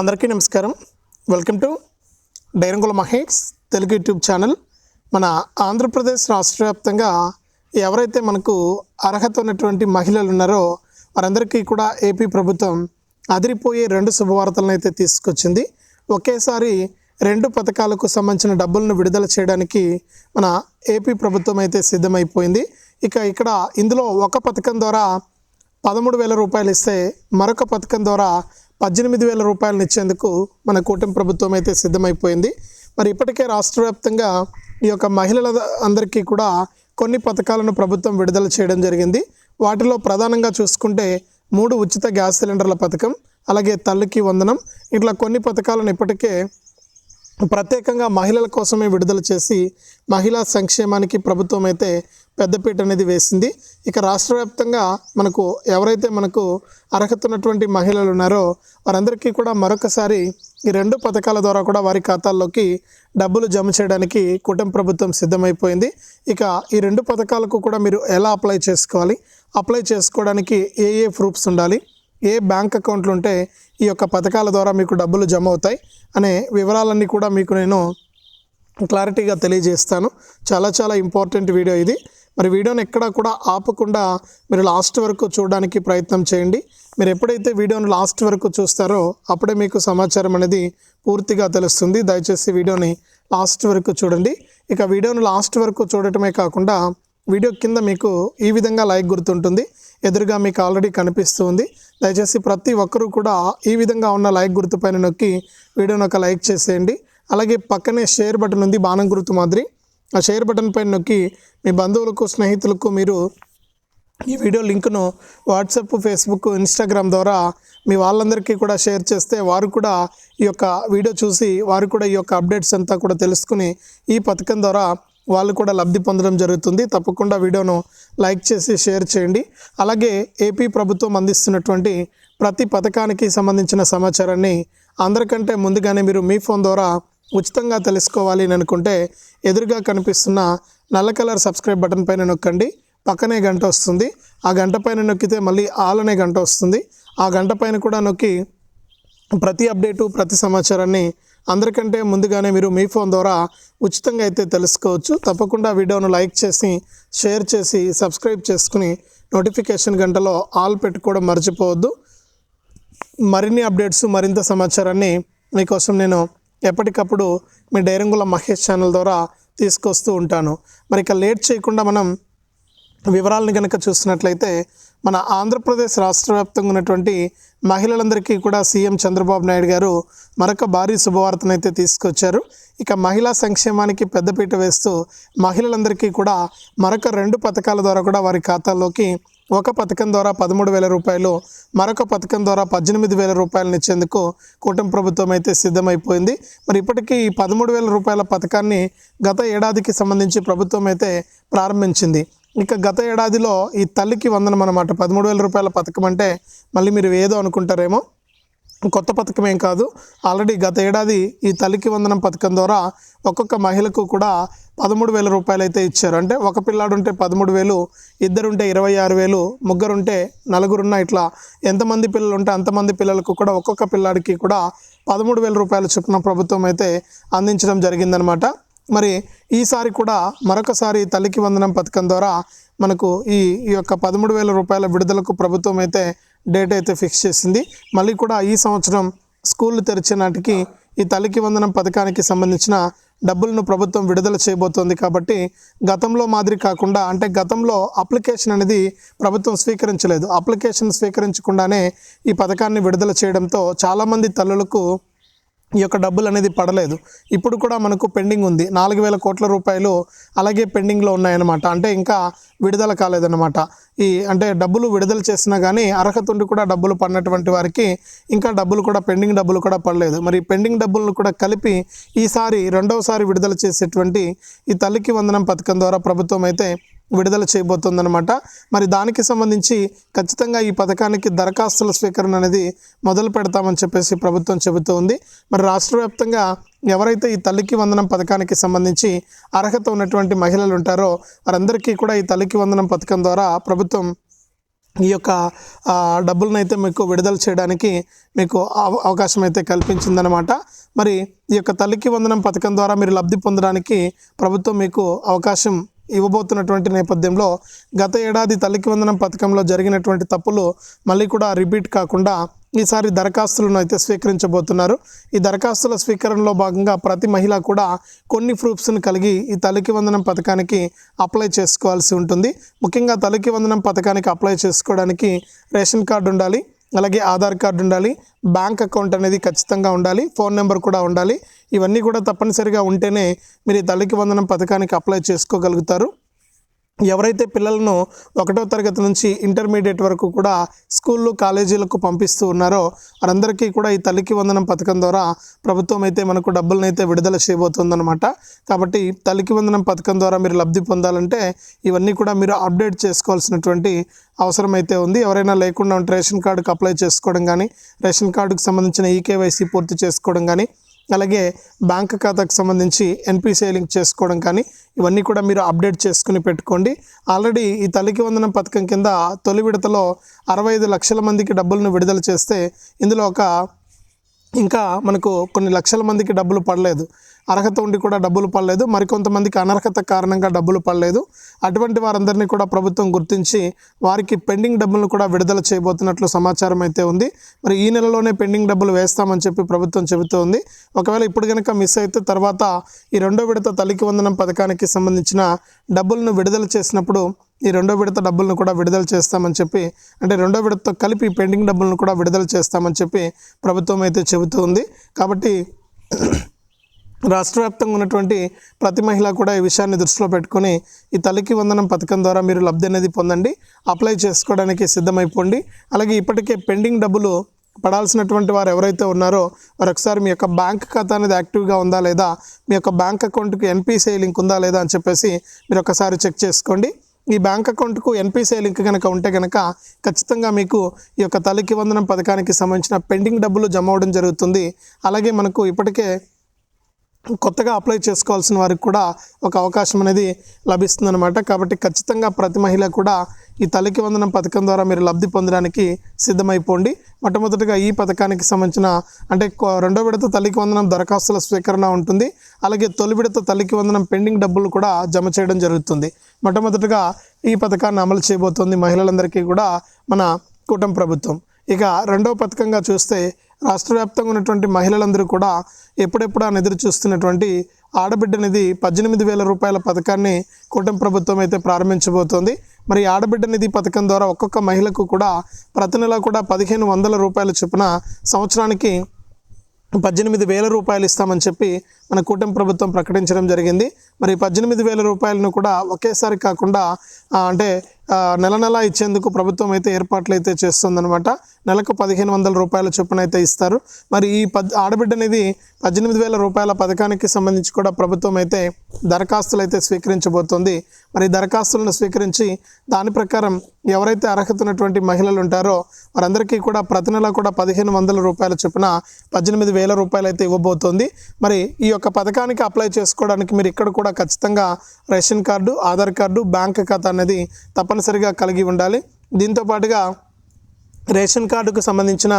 అందరికీ నమస్కారం. Welcome to డైరంగుల మహేష్ తెలుగు యూట్యూబ్ ఛానల్. మన ఆంధ్రప్రదేశ్ రాష్ట్ర వ్యాప్తంగా ఎవరైతే మనకు అర్హత ఉన్నటువంటి మహిళలు ఉన్నారో వారందరికీ కూడా ఏపీ ప్రభుత్వం అదిరిపోయే రెండు శుభవార్తలను అయితే తీసుకొచ్చింది. ఒకేసారి రెండు పథకాలకు సంబంధించిన డబ్బులను విడుదల చేయడానికి మన ఏపీ ప్రభుత్వం అయితే సిద్ధమైపోయింది. ఇక ఇక్కడ ఇందులో ఒక పథకం ద్వారా పదమూడు వేల రూపాయలు ఇస్తే మరొక పథకం ద్వారా పద్దెనిమిది వేల రూపాయలను ఇచ్చేందుకు మన కూటమి ప్రభుత్వం అయితే సిద్ధమైపోయింది. మరి ఇప్పటికే రాష్ట్ర వ్యాప్తంగా ఈ యొక్క మహిళల అందరికీ కూడా కొన్ని పథకాలను ప్రభుత్వం విడుదల చేయడం జరిగింది. వాటిలో ప్రధానంగా చూసుకుంటే మూడు ఉచిత గ్యాస్ సిలిండర్ల పథకం అలాగే తల్లికి వందనం ఇట్లా కొన్ని పథకాలను ఇప్పటికే ప్రత్యేకంగా మహిళల కోసమే విడుదల చేసి మహిళా సంక్షేమానికి ప్రభుత్వం అయితే పెద్దపీట అనేది వేసింది. ఇక రాష్ట్ర వ్యాప్తంగా మనకు ఎవరైతే మనకు అర్హత ఉన్నటువంటి మహిళలు ఉన్నారో వారందరికీ కూడా మరొకసారి ఈ రెండు పథకాల ద్వారా కూడా వారి ఖాతాల్లోకి డబ్బులు జమ చేయడానికి కుటుంబ ప్రభుత్వం సిద్ధమైపోయింది. ఇక ఈ రెండు పథకాలకు కూడా మీరు ఎలా అప్లై చేసుకోవాలి? అప్లై చేసుకోవడానికి ఏ ఏ ప్రూఫ్స్ ఉండాలి? ఏ బ్యాంక్ అకౌంట్లు ఉంటే ఈ యొక్క పథకాల ద్వారా మీకు డబ్బులు జమ అవుతాయి అనే వివరాలన్నీ కూడా మీకు నేను క్లారిటీగా తెలియజేస్తాను. చాలా చాలా ఇంపార్టెంట్ వీడియో ఇది. మరి వీడియోని ఎక్కడా కూడా ఆపకుండా మీరు లాస్ట్ వరకు చూడడానికి ప్రయత్నం చేయండి. మీరు ఎప్పుడైతే వీడియోని లాస్ట్ వరకు చూస్తారో అప్పుడే మీకు సమాచారం అనేది పూర్తిగా తెలుస్తుంది. దయచేసి వీడియోని లాస్ట్ వరకు చూడండి. ఇక వీడియోని లాస్ట్ వరకు చూడటమే కాకుండా వీడియో కింద మీకు ఈ విధంగా లైక్ గుర్తుంటుంది. ఎదురుగా మీకు ఆల్రెడీ కనిపిస్తుంది. దయచేసి ప్రతి ఒక్కరూ కూడా ఈ విధంగా ఉన్న లైక్ గుర్తు పైన నొక్కి వీడియోని ఒక లైక్ చేసేయండి. అలాగే పక్కనే షేర్ బటన్ ఉంది బాణం గుర్తు మాదిరి. ఆ షేర్ బటన్ పైన నొక్కి మీ బంధువులకు స్నేహితులకు మీరు ఈ వీడియో లింక్ను వాట్సాప్ ఫేస్బుక్ ఇన్స్టాగ్రామ్ ద్వారా మీ వాళ్ళందరికీ కూడా షేర్ చేస్తే వారు కూడా ఈ యొక్క వీడియో చూసి వారు కూడా ఈ యొక్క అప్డేట్స్ అంతా కూడా తెలుసుకుని ఈ పథకం ద్వారా వాళ్ళు కూడా లబ్ధి పొందడం జరుగుతుంది. తప్పకుండా వీడియోను లైక్ చేసి షేర్ చేయండి. అలాగే ఏపీ ప్రభుత్వం అందిస్తున్నటువంటి ప్రతి పథకానికి సంబంధించిన సమాచారాన్ని అందరికంటే ముందుగానే మీరు మీ ఫోన్ ద్వారా ఉచితంగా తెలుసుకోవాలి అని అనుకుంటే ఎదురుగా కనిపిస్తున్న నల్ల కలర్ సబ్స్క్రైబ్ బటన్ పైన నొక్కండి. పక్కనే గంట వస్తుంది. ఆ గంట పైన నొక్కితే మళ్ళీ ఆల్ అనే గంట వస్తుంది. ఆ గంట పైన కూడా నొక్కి ప్రతి అప్డేటు ప్రతి సమాచారాన్ని అందరికంటే ముందుగానే మీరు మీ ఫోన్ ద్వారా ఉచితంగా అయితే తెలుసుకోవచ్చు. తప్పకుండా వీడియోను లైక్ చేసి షేర్ చేసి సబ్స్క్రైబ్ చేసుకుని నోటిఫికేషన్ గంటలో ఆల్ పెట్టుకోవడం మర్చిపోవద్దు. మరిన్ని అప్డేట్స్ మరింత సమాచారాన్ని మీకోసం నేను ఎప్పటికప్పుడు మీ డైరంగుల మహేష్ ఛానల్ ద్వారా తీసుకొస్తూ ఉంటాను. మరి ఇక లేట్ చేయకుండా మనం వివరాలను కనుక చూసినట్లయితే మన ఆంధ్రప్రదేశ్ రాష్ట్ర వ్యాప్తంగా ఉన్నటువంటి మహిళలందరికీ కూడా సీఎం చంద్రబాబు నాయుడు గారు మరొక భారీ శుభవార్తనైతే తీసుకొచ్చారు. ఇక మహిళా సంక్షేమానికి పెద్దపీట వేస్తూ మహిళలందరికీ కూడా మరొక రెండు పథకాల ద్వారా కూడా వారి ఖాతాల్లోకి ఒక పథకం ద్వారా పదమూడు వేల రూపాయలు మరొక పథకం ద్వారా పద్దెనిమిది వేల రూపాయలను ఇచ్చేందుకు కూటమి ప్రభుత్వం అయితే సిద్ధమైపోయింది. మరి ఇప్పటికీ ఈ పదమూడు వేల రూపాయల పథకాన్ని గత ఏడాదికి సంబంధించి ప్రభుత్వం అయితే ప్రారంభించింది. ఇక గత ఏడాదిలో ఈ తల్లికి వందనం అనమాట పదమూడు వేల రూపాయల పథకం అంటే మళ్ళీ మీరు ఏదో అనుకుంటారేమో. కొత్త పథకం ఏం కాదు. ఆల్రెడీ గత ఏడాది ఈ తల్లికి వందనం పథకం ద్వారా ఒక్కొక్క మహిళకు కూడా పదమూడు వేల రూపాయలు అయితే ఇచ్చారు. అంటే ఒక పిల్లాడు ఉంటే పదమూడు వేలు ఇద్దరుంటే ఇరవై ఆరు వేలు ముగ్గురుంటే నలుగురున్న ఇట్లా ఎంతమంది పిల్లలు ఉంటే అంతమంది పిల్లలకు కూడా ఒక్కొక్క పిల్లాడికి కూడా పదమూడు వేల రూపాయల చొప్పున ప్రభుత్వం అయితే అందించడం జరిగిందనమాట మరి ఈసారి కూడా మరొకసారి తల్లికి వందనం పథకం ద్వారా మనకు ఈ ఈ యొక్క పదమూడు వేల రూపాయల విడుదలకు ప్రభుత్వం అయితే డేట్ అయితే ఫిక్స్ చేసింది. మళ్ళీ కూడా ఈ సంవత్సరం స్కూళ్ళు తెరిచే నాటికి ఈ తల్లికి వందనం పథకానికి సంబంధించిన డబ్బులను ప్రభుత్వం విడుదల చేయబోతోంది కాబట్టి గతంలో మాదిరి కాకుండా అంటే గతంలో అప్లికేషన్ అనేది ప్రభుత్వం స్వీకరించలేదు. అప్లికేషన్ స్వీకరించకుండానే ఈ పథకాన్ని విడుదల చేయడంతో చాలామంది తల్లులకు ఈ యొక్క డబ్బులు అనేది పడలేదు. ఇప్పుడు కూడా మనకు పెండింగ్ ఉంది. నాలుగు వేల కోట్ల రూపాయలు అలాగే పెండింగ్లో ఉన్నాయన్నమాట. అంటే ఇంకా విడుదల కాలేదన్నమాట. ఈ అంటే డబ్బులు విడుదల చేసినా కానీ అర్హత ఉండి కూడా డబ్బులు పడినటువంటి వారికి ఇంకా డబ్బులు కూడా పెండింగ్ డబ్బులు కూడా పడలేదు. మరి పెండింగ్ డబ్బులను కూడా కలిపి ఈసారి రెండవసారి విడుదల చేసేటువంటి ఈ తల్లికి వందనం పథకం ద్వారా ప్రభుత్వం అయితే విడుదల చేయబోతోందనమాట మరి దానికి సంబంధించి ఖచ్చితంగా ఈ పథకానికి దరఖాస్తుల స్వీకరణ అనేది మొదలు పెడతామని చెప్పేసి ప్రభుత్వం చెబుతూ ఉంది మరి రాష్ట్ర వ్యాప్తంగా ఎవరైతే ఈ తల్లికి వందనం పథకానికి సంబంధించి అర్హత ఉన్నటువంటి మహిళలు ఉంటారో వారందరికీ కూడా ఈ తల్లికి వందనం పథకం ద్వారా ప్రభుత్వం ఈ యొక్క ఆ, డబ్బులను అయితే మీకు విడుదల చేయడానికి మీకు అవ- అవకాశం అయితే కల్పించిందనమాట మరి ఈ యొక్క తల్లికి వందనం పథకం ద్వారా మీరు లబ్ధి పొందడానికి ప్రభుత్వం మీకు అవకాశం ఇవ్వబోతున్నటువంటి నేపథ్యంలో గత ఏడాది తల్లికి వందనం పథకంలో జరిగినటువంటి తప్పులు మళ్ళీ కూడా రిపీట్ కాకుండా ఈసారి దరఖాస్తులను అయితే స్వీకరించబోతున్నారు. ఈ దరఖాస్తుల స్వీకరణలో భాగంగా ప్రతి మహిళ కూడా కొన్ని ప్రూఫ్స్ను కలిగి ఈ తల్లికి వందనం పథకానికి అప్లై చేసుకోవాల్సి ఉంటుంది. ముఖ్యంగా తల్లికి వందనం పథకానికి అప్లై చేసుకోవడానికి రేషన్ కార్డు ఉండాలి అలాగే ఆధార్ కార్డు ఉండాలి బ్యాంక్ అకౌంట్ అనేది ఖచ్చితంగా ఉండాలి ఫోన్ నెంబర్ కూడా ఉండాలి. ఇవన్నీ కూడా తప్పనిసరిగా ఉంటేనే మీరు ఈ తల్లికి వందనం పథకానికి అప్లై చేసుకోగలుగుతారు. ఎవరైతే పిల్లలను ఒకటో తరగతి నుంచి ఇంటర్మీడియట్ వరకు కూడా స్కూళ్ళు కాలేజీలకు పంపిస్తూ ఉన్నారో వారందరికీ కూడా ఈ తల్లికి వందనం పథకం ద్వారా ప్రభుత్వం అయితే మనకు డబ్బులను అయితే విడుదల చేయబోతుందన్నమాట. కాబట్టి తల్లికి వందనం పథకం ద్వారా మీరు లబ్ధి పొందాలంటే ఇవన్నీ కూడా మీరు అప్డేట్ చేసుకోవాల్సినటువంటి అవసరం అయితే ఉంది. ఎవరైనా లేకుండా ఉంటే రేషన్ కార్డుకి అప్లై చేసుకోవడం కానీ రేషన్ కార్డుకు సంబంధించిన ఈకేవైసీ పూర్తి చేసుకోవడం కానీ అలాగే బ్యాంక్ ఖాతాకు సంబంధించి ఎన్పిసిఐ లింక్ చేసుకోవడం కానీ ఇవన్నీ కూడా మీరు అప్డేట్ చేసుకుని పెట్టుకోండి. ఆల్రెడీ ఈ తల్లికి వందనం పథకం కింద తొలి విడతలో అరవై ఐదు లక్షల మందికి డబ్బులను విడుదల చేస్తే ఇందులో ఒక ఇంకా మనకు కొన్ని లక్షల మందికి డబ్బులు పడలేదు. అర్హత ఉండి కూడా డబ్బులు పడలేదు. మరికొంతమందికి అనర్హత కారణంగా డబ్బులు పడలేదు. అటువంటి వారందరినీ కూడా ప్రభుత్వం గుర్తించి వారికి పెండింగ్ డబ్బులను కూడా విడుదల చేయబోతున్నట్లు సమాచారం అయితే ఉంది. మరి ఈ నెలలోనే పెండింగ్ డబ్బులు వేస్తామని చెప్పి ప్రభుత్వం చెబుతోంది. ఒకవేళ ఇప్పుడు కనుక మిస్ అయితే తర్వాత ఈ రెండో విడత తల్లికి వందనం పథకానికి సంబంధించిన డబ్బులను విడుదల చేసినప్పుడు ఈ రెండో విడత డబ్బులను కూడా విడుదల చేస్తామని చెప్పి అంటే రెండో విడతతో కలిపి పెండింగ్ డబ్బులను కూడా విడుదల చేస్తామని చెప్పి ప్రభుత్వం అయితే చెబుతూ ఉంది. కాబట్టి రాష్ట్ర వ్యాప్తంగా ఉన్నటువంటి ప్రతి మహిళ కూడా ఈ విషయాన్ని దృష్టిలో పెట్టుకొని ఈ తల్లికి వందనం పథకం ద్వారా మీరు లబ్ధి అనేది పొందండి అప్లై చేసుకోవడానికి సిద్ధమైపోండి. అలాగే ఇప్పటికే పెండింగ్ డబ్బులు పడాల్సినటువంటి వారు ఎవరైతే ఉన్నారో వారు ఒకసారి మీ యొక్క బ్యాంక్ ఖాతా అనేది యాక్టివ్గా ఉందా లేదా మీ యొక్క బ్యాంక్ అకౌంట్కి ఎన్పిసిఐ లింక్ ఉందా లేదా అని చెప్పేసి మీరు ఒకసారి చెక్ చేసుకోండి. ఈ బ్యాంక్ అకౌంట్కు ఎన్పిసిఐ లింక్ కనుక ఉంటే కనుక ఖచ్చితంగా మీకు ఈ యొక్క తల్లికి వందనం పథకానికి సంబంధించిన పెండింగ్ డబ్బులు జమ అవడం జరుగుతుంది. అలాగే మనకు ఇప్పటికే కొత్తగా అప్లై చేసుకోవాల్సిన వారికి కూడా ఒక అవకాశం అనేది లభిస్తుందన్నమాట. కాబట్టి ఖచ్చితంగా ప్రతి మహిళ కూడా ఈ తల్లికి వందనం పథకం ద్వారా మీరు లబ్ధి పొందడానికి సిద్ధమైపోండి. మొట్టమొదటిగా ఈ పథకానికి సంబంధించిన అంటే రెండో విడత తల్లికి వందనం దరఖాస్తుల స్వీకరణ ఉంటుంది. అలాగే తొలి విడత తల్లికి వందనం పెండింగ్ డబ్బులు కూడా జమ చేయడం జరుగుతుంది. మొట్టమొదటిగా ఈ పథకాన్ని అమలు చేయబోతోంది మహిళలందరికీ కూడా మన కూటమి ప్రభుత్వం. ఇక రెండో పథకంగా చూస్తే రాష్ట్ర వ్యాప్తంగా ఉన్నటువంటి మహిళలందరూ కూడా ఎప్పుడెప్పుడు అని ఎదురు చూస్తున్నటువంటి ఆడబిడ్డ నిధి పద్దెనిమిది వేల రూపాయల పథకాన్ని కూటమి ప్రభుత్వం అయితే ప్రారంభించబోతోంది. మరి ఆడబిడ్డ నిధి పథకం ద్వారా ఒక్కొక్క మహిళకు కూడా ప్రతి నెల కూడా పదిహేను వందల రూపాయల చొప్పున సంవత్సరానికి పద్దెనిమిది వేల రూపాయలు ఇస్తామని చెప్పి మన కూటమి ప్రభుత్వం ప్రకటించడం జరిగింది. మరి పద్దెనిమిది వేల రూపాయలను కూడా ఒకేసారి కాకుండా అంటే నెల నెల ఇచ్చేందుకు ప్రభుత్వం అయితే ఏర్పాట్లు అయితే చేస్తుందనమాట నెలకు పదిహేను వందల రూపాయల చొప్పున అయితే ఇస్తారు. మరి ఈ పద్ ఆడబిడ్డ అనేది పద్దెనిమిది వేల రూపాయల పథకానికి సంబంధించి కూడా ప్రభుత్వం అయితే దరఖాస్తులు అయితే స్వీకరించబోతోంది. మరి దరఖాస్తులను స్వీకరించి దాని ప్రకారం ఎవరైతే అర్హత ఉన్నటువంటి మహిళలు ఉంటారో వారందరికీ కూడా ప్రతి నెల కూడా పదిహేను వందల రూపాయల చొప్పున పద్దెనిమిది వేల రూపాయలు అయితే ఇవ్వబోతోంది. మరి ఈ యొక్క పథకానికి అప్లై చేసుకోవడానికి మీరు ఇక్కడ కూడా ఖచ్చితంగా ration card Aadhaar card bank ఖాతా అనేది తప్పనిసరిగా కలిగి ఉండాలి. దీంతో పాటుగా రేషన్ కార్డుకు సంబంధించిన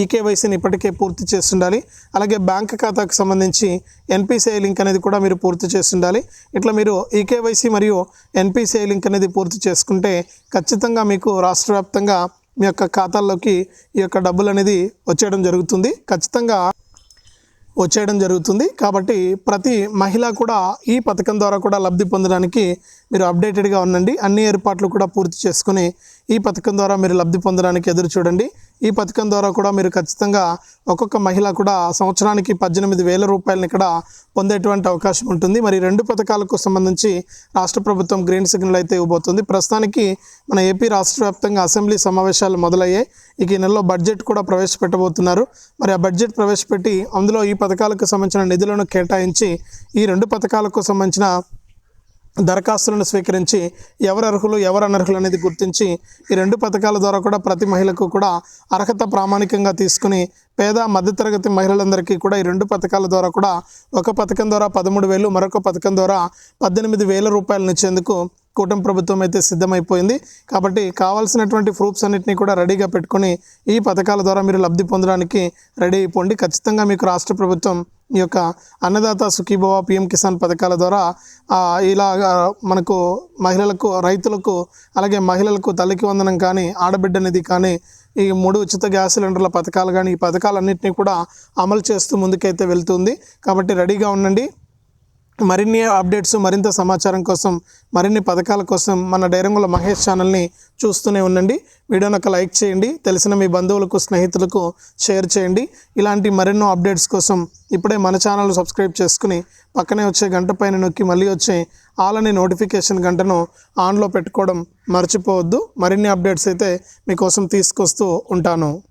ఈకేవైసీని ఇప్పటికే పూర్తి చేస్తుండాలి. అలాగే బ్యాంక్ ఖాతాకు సంబంధించి ఎన్పిసిఐ లింక్ అనేది కూడా మీరు పూర్తి చేస్తుండాలి. ఇట్లా మీరు ఈకేవైసీ మరియు ఎన్పిసిఐ లింక్ అనేది పూర్తి చేసుకుంటే ఖచ్చితంగా మీకు రాష్ట్ర వ్యాప్తంగా మీ యొక్క ఖాతాల్లోకి ఈ యొక్క డబ్బులు అనేది వచ్చేయడం జరుగుతుంది. ఖచ్చితంగా వచ్చేయడం జరుగుతుంది. కాబట్టి ప్రతి మహిళ కూడా ఈ పథకం ద్వారా కూడా లబ్ధి పొందడానికి మీరు అప్డేటెడ్గా ఉండండి. అన్ని ఏర్పాట్లు కూడా పూర్తి చేసుకుని ఈ పథకం ద్వారా మీరు లబ్ధి పొందడానికి ఎదురు చూడండి. ఈ పథకం ద్వారా కూడా మీరు ఖచ్చితంగా ఒక్కొక్క మహిళ కూడా సంవత్సరానికి పద్దెనిమిది వేల రూపాయలను ఇక్కడ పొందేటువంటి అవకాశం ఉంటుంది. మరి రెండు పథకాలకు సంబంధించి రాష్ట్ర ప్రభుత్వం గ్రీన్ సిగ్నల్ అయితే ఇవ్వబోతుంది. ప్రస్తుతానికి మన ఏపీ రాష్ట్ర వ్యాప్తంగా అసెంబ్లీ సమావేశాలు మొదలయ్యాయి. ఇక ఈ నెలలో బడ్జెట్ కూడా ప్రవేశపెట్టబోతున్నారు. మరి ఆ బడ్జెట్ ప్రవేశపెట్టి అందులో ఈ పథకాలకు సంబంధించిన నిధులను కేటాయించి ఈ రెండు పథకాలకు సంబంధించిన దరఖాస్తులను స్వీకరించి ఎవరు అర్హులు ఎవరు అనర్హులు అనేది గుర్తించి ఈ రెండు పథకాల ద్వారా కూడా ప్రతి మహిళకు కూడా అర్హత ప్రామాణికంగా తీసుకుని పేద మధ్యతరగతి మహిళలందరికీ కూడా ఈ రెండు పథకాల ద్వారా కూడా ఒక పథకం ద్వారా పదమూడు వేలు మరొక పథకం ద్వారా పద్దెనిమిది వేల రూపాయలను ఇచ్చేందుకు కూటమి ప్రభుత్వం అయితే సిద్ధమైపోయింది. కాబట్టి కావాల్సినటువంటి ప్రూఫ్స్ అన్నింటినీ కూడా రెడీగా పెట్టుకొని ఈ పథకాల ద్వారా మీరు లబ్ధి పొందడానికి రెడీ అయిపోండి. ఖచ్చితంగా మీకు రాష్ట్ర ప్రభుత్వం ఈ యొక్క అన్నదాత సుఖీభవ పిఎం కిసాన్ పథకాల ద్వారా ఆ, ఇలాగా మనకు మహిళలకు రైతులకు అలాగే మహిళలకు తల్లికి వందనం కానీ ఆడబిడ్డ నిధి కానీ ఈ మూడు ఉచిత గ్యాస్ సిలిండర్ల పథకాలు కానీ ఈ పథకాలన్నింటినీ కూడా అమలు చేస్తూ ముందుకైతే వెళ్తుంది. కాబట్టి రెడీగా ఉండండి. మరిన్ని అప్డేట్స్ మరింత సమాచారం కోసం మరిన్ని పథకాల కోసం మన డైరంగుల మహేష్ ఛానల్ని చూస్తూనే ఉండండి. వీడియోని ఒక లైక్ చేయండి. తెలిసిన మీ బంధువులకు స్నేహితులకు షేర్ చేయండి. ఇలాంటి మరెన్నో అప్డేట్స్ కోసం ఇప్పుడే మన ఛానల్ సబ్స్క్రైబ్ చేసుకుని పక్కనే వచ్చే గంట పైన నొక్కి మళ్ళీ వచ్చే ఆల్ అనే నోటిఫికేషన్ గంటను ఆన్లో పెట్టుకోవడం మర్చిపోవద్దు. మరిన్ని అప్డేట్స్ అయితే మీకోసం తీసుకొస్తూ ఉంటాను.